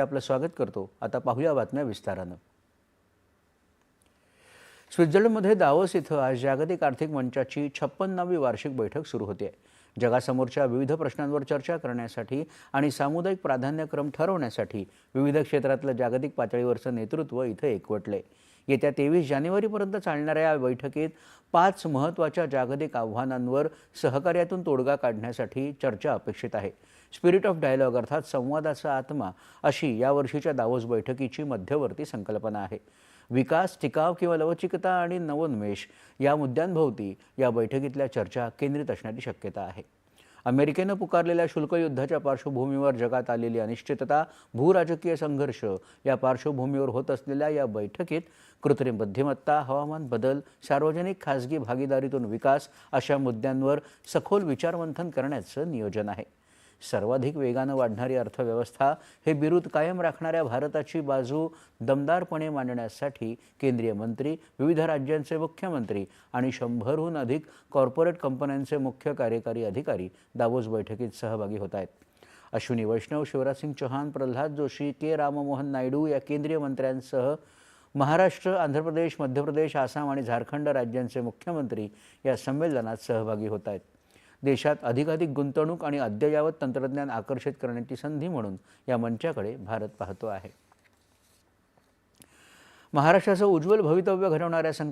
आपलं स्वागत करतो. आता पाहूया बातम्या विस्तारानं. स्वित्झर्लंडमध्ये दावोस इथं आज जागतिक आर्थिक मंचाची छप्पन्नावी वार्षिक बैठक सुरू होते जगासमोरच्या विविध प्रश्नांवर चर्चा करण्यासाठी आणि सामुदायिक प्राधान्यक्रम ठरवण्यासाठी विविध क्षेत्रातलं जागतिक पातळीवरचं नेतृत्व इथं एकवटले. येत्या तेवीस जानेवारीपर्यंत चालणाऱ्या या बैठकीत पाच महत्त्वाच्या जागतिक आव्हानांवर सहकार्यातून तोडगा काढण्यासाठी चर्चा अपेक्षित आहे. स्पिरिट ऑफ डायलॉग अर्थात संवादाचा आत्मा अशी यावर्षीच्या दावोस बैठकीची मध्यवर्ती संकल्पना आहे. विकास टिकाव किंवा लवचिकता आणि नवोन्मेष या मुद्द्यांभोवती या बैठकीतल्या चर्चा केंद्रित असण्याची शक्यता आहे. अमेरिकेनं पुकारलेल्या शुल्क युद्धाच्या पार्श्वभूमीवर जगात आलेली अनिश्चितता भूराजकीय संघर्ष या पार्श्वभूमीवर होत असलेल्या या बैठकीत कृत्रिम बुद्धिमत्ता हवामान बदल सार्वजनिक खासगी भागीदारीतून विकास अशा मुद्द्यांवर सखोल विचारमंथन करण्याचं नियोजन आहे. सर्वाधिक वेगानं वाढणारी अर्थव्यवस्था हे बिरुद कायम राखणाऱ्या भारताची बाजू दमदारपणे मांडण्यासाठी केंद्रीय मंत्री विविध राज्यांचे मुख्यमंत्री आणि शंभरहून अधिक कॉर्पोरेट कंपन्यांचे मुख्य कार्यकारी अधिकारी दावोस बैठकीत सहभागी होत आहेत. अश्विनी वैष्णव शिवराजसिंग चौहान प्रल्हाद जोशी के. राममोहन नायडू या केंद्रीय मंत्र्यांसह महाराष्ट्र आंध्र प्रदेश मध्य प्रदेश आसाम आणि झारखंड राज्यांचे मुख्यमंत्री या संमेलनात सहभागी होत आहेत. देशात अधिकाधिक गुंतवणूक आणि अद्ययावत तंत्रज्ञान आकर्षित करण्याची संधी म्हणून या मंचाकडे भारत पाहतो आहे. महाराष्ट्राचं उज्ज्वल भवितव्य घडवणाऱ्या संक